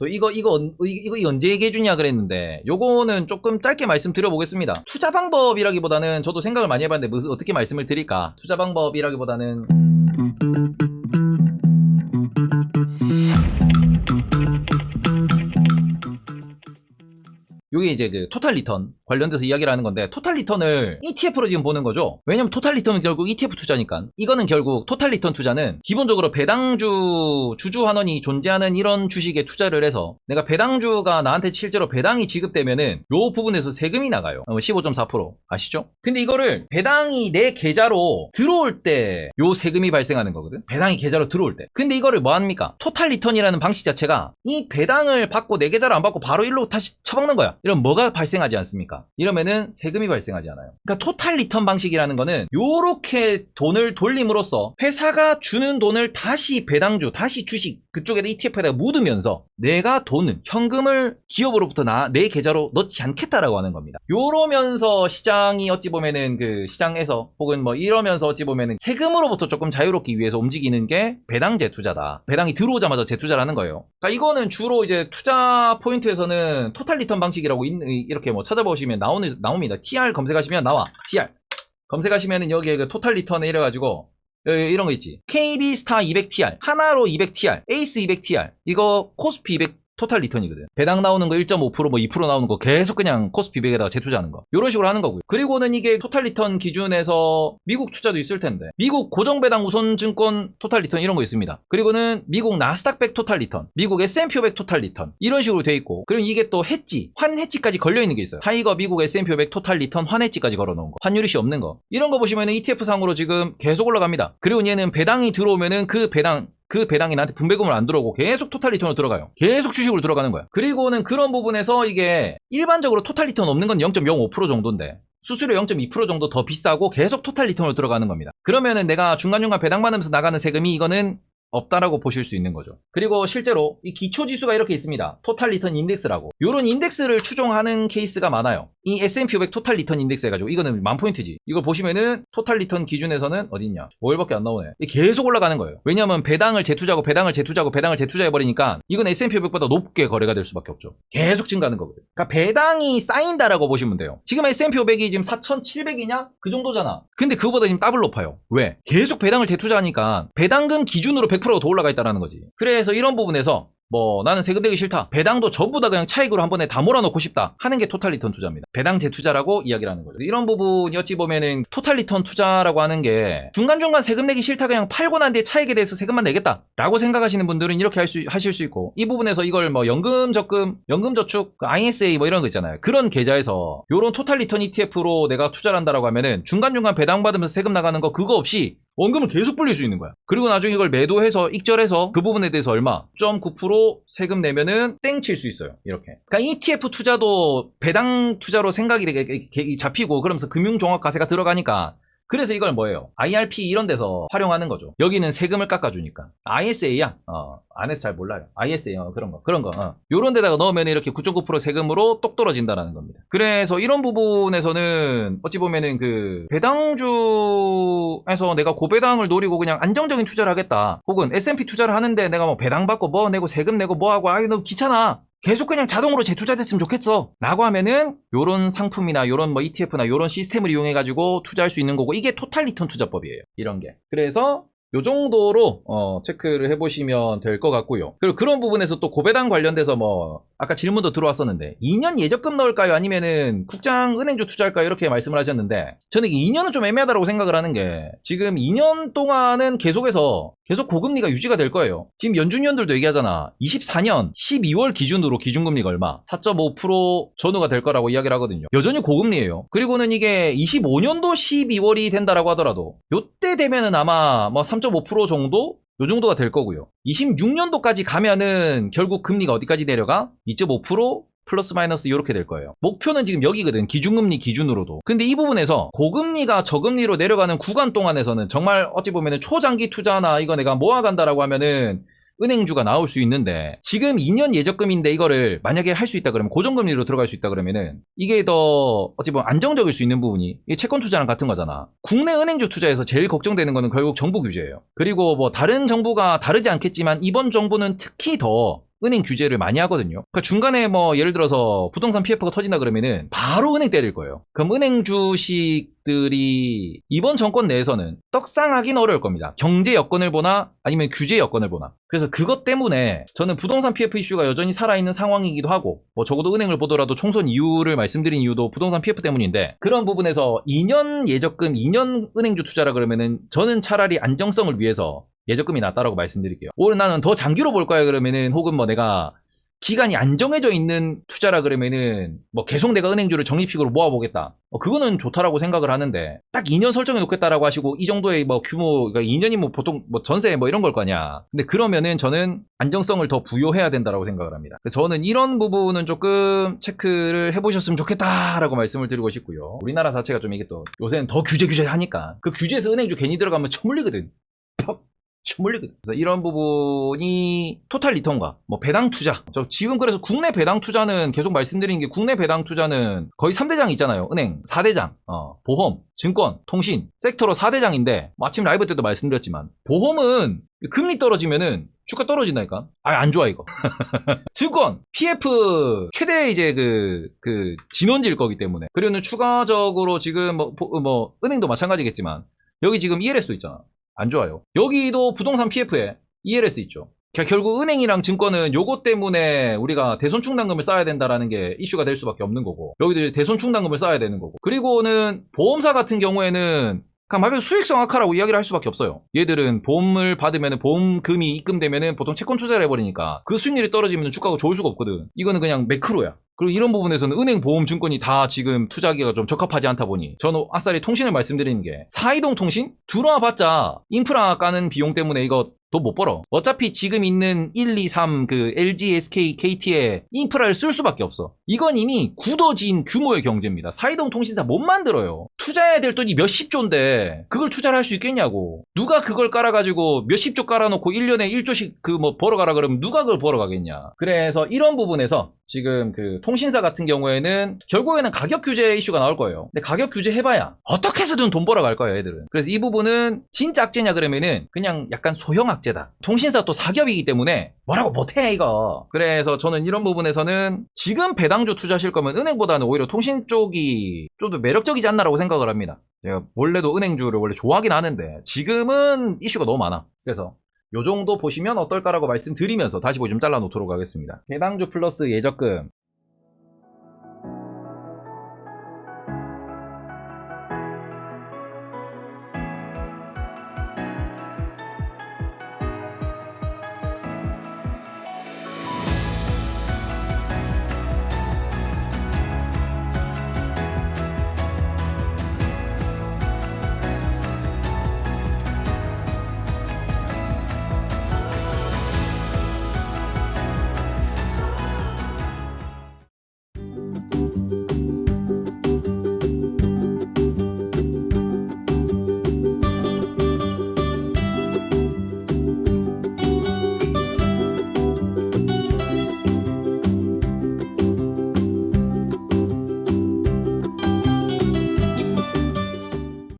또 이거 이거 언- 이거, 언제 얘기해 주냐 그랬는데 요거는 조금 짧게 말씀드려 보겠습니다. 투자 방법이라기보다는 저도 생각을 많이 해봤는데 어떻게 말씀을 드릴까? 투자 방법이라기보다는 요게 이제 그 토탈 리턴 관련돼서 이야기를 하는 건데 토탈 리턴을 ETF로 지금 보는 거죠. 왜냐면 토탈 리턴은 결국 ETF 투자니까. 이거는 결국 토탈 리턴 투자는 기본적으로 배당주 주주 환원이 존재하는 이런 주식에 투자를 해서 내가 배당주가 나한테 실제로 배당이 지급되면은 요 부분에서 세금이 나가요. 어, 15.4% 아시죠? 근데 이거를 배당이 내 계좌로 들어올 때 요 세금이 발생하는 거거든. 배당이 계좌로 들어올 때. 근데 이거를 뭐 합니까? 토탈 리턴이라는 방식 자체가 이 배당을 받고 내 계좌로 안 받고 바로 일로 다시 처박는 거야. 이러면 뭐가 발생하지 않습니까? 이러면은 세금이 발생하지 않아요. 그러니까 토탈 리턴 방식이라는 거는 요렇게 돈을 돌림으로써 회사가 주는 돈을 다시 배당주, 다시 주식 그쪽에다 ETF에다 묻으면서 내가 돈을 현금을 기업으로부터 나 내 계좌로 넣지 않겠다라고 하는 겁니다. 요러면서 시장이 어찌 보면은 그 시장에서 혹은 뭐 이러면서 어찌 보면은 세금으로부터 조금 자유롭기 위해서 움직이는 게 배당 재투자다. 배당이 들어오자마자 재투자를 하는 거예요. 그러니까 이거는 주로 이제 투자 포인트에서는 토탈 리턴 방식이라고 있- 이렇게 뭐 찾아보시면 나오는 나옵니다. TR 검색하시면 나와. TR 검색하시면은 여기에 그 토탈 리턴에 이래 가지고 여- 이런 거 있지. KB 스타 200TR, 하나로 200TR, 에이스 200TR, 이거 코스피 200 토탈 리턴이거든. 배당 나오는 거 1.5%, 뭐 2% 나오는 거 계속 그냥 코스피 200에다가 재투자하는 거. 이런 식으로 하는 거고요. 그리고는 이게 토탈 리턴 기준에서 미국 투자도 있을 텐데. 미국 고정 배당 우선 증권 토탈 리턴 이런 거 있습니다. 그리고는 미국 나스닥 100 토탈 리턴, 미국 S&P 500 토탈 리턴 이런 식으로 돼 있고. 그리고 이게 또 해지, 환 해지까지 걸려 있는 게 있어요. 타이거 미국 S&P 500 토탈 리턴 환 해지까지 걸어 놓은 거. 환율이 씨 없는 거. 이런 거 보시면은 ETF 상으로 지금 계속 올라갑니다. 그리고 얘는 배당이 들어오면은 그 배당 그 배당이 나한테 분배금을 안 들어오고 계속 토탈 리턴으로 들어가요. 계속 주식으로 들어가는 거야. 그리고는 그런 부분에서 이게 일반적으로 토탈 리턴 없는 건 0.05% 정도인데 수수료 0.2% 정도 더 비싸고 계속 토탈 리턴으로 들어가는 겁니다. 그러면은 내가 중간중간 배당 받으면서 나가는 세금이 이거는 없다라고 보실 수 있는 거죠. 그리고 실제로 이 기초 지수가 이렇게 있습니다. 토탈 리턴 인덱스라고. 이런 인덱스를 추종하는 케이스가 많아요. 이 S&P 500 토탈 리턴 인덱스 해가지고 이거는 만 포인트지. 이걸 보시면은 토탈 리턴 기준에서는 어딨냐? 5일밖에 안 나오네. 계속 올라가는 거예요. 왜냐하면 배당을 재투자하고 배당을 재투자하고 배당을 재투자해 버리니까 이건 S&P 500보다 높게 거래가 될 수밖에 없죠. 계속 증가하는 거거든. 그러니까 배당이 쌓인다라고 보시면 돼요. 지금 S&P 500이 지금 4,700이냐? 그 정도잖아. 근데 그거보다 지금 더블 높아요. 왜? 계속 배당을 재투자하니까 배당금 기준으로 100% 가더 올라가 있다는 거지. 그래서 이런 부분에서 뭐 나는 세금 내기 싫다. 배당도 전부 다 그냥 차익으로 한 번에 다 몰아넣고 싶다. 하는 게 토탈 리턴 투자입니다. 배당 재투자라고 이야기를 하는 거죠. 이런 부분이 어찌 보면은 토탈 리턴 투자라고 하는 게 중간중간 세금 내기 싫다 그냥 팔고 난 뒤에 차익에 대해서 세금만 내겠다. 라고 생각하시는 분들은 이렇게 할 수, 하실 수 있고 이 부분에서 이걸 뭐 연금 적금, 연금 저축, 그 ISA 뭐 이런 거 있잖아요. 그런 계좌에서 요런 토탈 리턴 ETF로 내가 투자를 한다라고 하면은 중간중간 배당 받으면서 세금 나가는 거 그거 없이 원금을 계속 불릴 수 있는 거야. 그리고 나중에 이걸 매도해서 익절해서 그 부분에 대해서 얼마? 0.9% 세금 내면은 땡 칠 수 있어요. 이렇게. 그러니까 ETF 투자도 배당 투자로 생각이 되게 잡히고 그러면서 금융종합과세가 들어가니까 그래서 이걸 뭐예요? IRP 이런 데서 활용하는 거죠. 여기는 세금을 깎아주니까. ISA야? 어, 안에서 잘 몰라요. ISA, 어, 그런 거. 그런 거. 어. 요런 데다가 넣으면 이렇게 9.9% 세금으로 똑 떨어진다라는 겁니다. 그래서 이런 부분에서는 어찌 보면은 그 배당주에서 내가 고배당을 노리고 그냥 안정적인 투자를 하겠다. 혹은 S&P 투자를 하는데 내가 뭐 배당 받고 뭐 내고 세금 내고 뭐 하고 아유 너무 귀찮아. 계속 그냥 자동으로 재투자됐으면 좋겠어. 라고 하면은 요런 상품이나 요런 뭐 ETF나 요런 시스템을 이용해 가지고 투자할 수 있는 거고 이게 토탈 리턴 투자법이에요. 이런 게. 그래서 요 정도로 어, 체크를 해보시면 될 것 같고요. 그리고 그런 부분에서 또 고배당 관련돼서 뭐 아까 질문도 들어왔었는데 2년 예적금 넣을까요? 아니면은 국장 은행주 투자할까요? 이렇게 말씀을 하셨는데 저는 이게 2년은 좀 애매하다고 생각을 하는 게 지금 2년 동안은 계속해서 계속 고금리가 유지가 될 거예요. 지금 연준위원들도 얘기하잖아. 24년 12월 기준으로 기준금리가 얼마? 4.5% 전후가 될 거라고 이야기를 하거든요. 여전히 고금리예요. 그리고는 이게 25년도 12월이 된다라고 하더라도 요때 되면은 아마 뭐3.5% 정도 요 정도가 될 거고요. 26년도까지 가면은 결국 금리가 어디까지 내려가? 2.5% 플러스 마이너스 이렇게 될 거예요. 목표는 지금 여기거든. 기준금리 기준으로도. 근데 이 부분에서 고금리가 저금리로 내려가는 구간 동안에서는 정말 어찌 보면은 초장기 투자나 이거 내가 모아간다라고 하면은 은행주가 나올 수 있는데 지금 2년 예적금인데 이거를 만약에 할 수 있다 그러면 고정금리로 들어갈 수 있다 그러면은 이게 더 어찌 보면 안정적일 수 있는 부분이 채권 투자랑 같은 거잖아. 국내 은행주 투자에서 제일 걱정되는 거는 결국 정부 규제예요. 그리고 뭐 다른 정부가 다르지 않겠지만 이번 정부는 특히 더 은행 규제를 많이 하거든요. 그러니까 중간에 뭐 예를 들어서 부동산 PF가 터진다 그러면은 바로 은행 때릴 거예요. 그럼 은행 주식들이 이번 정권 내에서는 떡상하긴 어려울 겁니다. 경제 여건을 보나 아니면 규제 여건을 보나. 그래서 그것 때문에 저는 부동산 PF 이슈가 여전히 살아있는 상황이기도 하고 뭐 적어도 은행을 보더라도 총선 이유를 말씀드린 이유도 부동산 PF 때문인데 그런 부분에서 2년 예적금, 2년 은행주 투자라 그러면은 저는 차라리 안정성을 위해서 예적금이 낫다라고 말씀드릴게요. 오늘 나는 더 장기로 볼 거야 그러면은 혹은 뭐 내가 기간이 안정해져 있는 투자라 그러면은 뭐 계속 내가 은행주를 적립식으로 모아보겠다. 어, 그거는 좋다라고 생각을 하는데 딱 2년 설정해 놓겠다라고 하시고 이 정도의 뭐 규모 그러니까 2년이 뭐 보통 뭐 전세 뭐 이런 걸 거냐. 근데 그러면은 저는 안정성을 더 부여해야 된다라고 생각을 합니다. 그래서 저는 이런 부분은 조금 체크를 해보셨으면 좋겠다라고 말씀을 드리고 싶고요. 우리나라 자체가 좀 이게 또 요새는 더 규제 규제 하니까 그 규제에서 은행주 괜히 들어가면 처물리거든. 그래서 이런 부분이 토탈 리턴과 뭐 배당 투자. 저 지금 그래서 국내 배당 투자는 계속 말씀드리는 게 국내 배당 투자는 거의 3대장 있잖아요. 은행 4대장, 어, 보험, 증권, 통신, 섹터로 4대장인데 아침 라이브 때도 말씀드렸지만 보험은 금리 떨어지면은 주가 떨어진다니까. 아, 안 좋아, 이거. 증권, PF, 최대 이제 그, 그, 진원지일 거기 때문에. 그리고는 추가적으로 지금 뭐, 보- 뭐, 은행도 마찬가지겠지만, 여기 지금 ELS도 있잖아. 안 좋아요. 여기도 부동산 PF에 ELS 있죠. 겨- 결국 은행이랑 증권은 요것 때문에 우리가 대손 충당금을 쌓아야 된다라는 게 이슈가 될 수밖에 없는 거고 여기도 대손 충당금을 쌓아야 되는 거고 그리고는 보험사 같은 경우에는 그냥 말하면 수익성 악화라고 이야기를 할 수밖에 없어요. 얘들은 보험을 받으면 보험금이 입금되면 보통 채권 투자를 해버리니까 그 수익률이 떨어지면 주가가 좋을 수가 없거든. 이거는 그냥 매크로야. 그리고 이런 부분에서는 은행, 보험, 증권이 다 지금 투자하기가 좀 적합하지 않다 보니 저는 아싸리 통신을 말씀드리는 게 사이동 통신? 들어와 봤자 인프라 까는 비용 때문에 이거 돈 못 벌어. 어차피 지금 있는 1, 2, 3 그 LG, SK, KT의 인프라를 쓸 수밖에 없어. 이건 이미 굳어진 규모의 경제입니다. 사이동 통신사 못 만들어요. 투자해야 될 돈이 몇십 조인데 그걸 투자를 할 수 있겠냐고. 누가 그걸 깔아가지고 몇십 조 깔아놓고 1년에 1조씩 그 뭐 벌어가라 그러면 누가 그걸 벌어가겠냐. 그래서 이런 부분에서 지금 그 통신사 같은 경우에는 결국에는 가격 규제 이슈가 나올 거예요. 근데 가격 규제 해봐야 어떻게 해서든 돈 벌어갈 거예요, 애들은. 그래서 이 부분은 진짜 악재냐 그러면은 그냥 약간 소형 악 재다. 통신사 또 사기업이기 때문에 뭐라고 못해 이거. 그래서 저는 이런 부분에서는 지금 배당주 투자하실 거면 은행보다는 오히려 통신 쪽이 좀 더 매력적이지 않나라고 생각을 합니다. 제가 원래도 은행주를 원래 좋아하긴 하는데 지금은 이슈가 너무 많아. 그래서 요 정도 보시면 어떨까라고 말씀드리면서 다시 보기 좀 잘라놓도록 하겠습니다. 배당주 플러스 예적금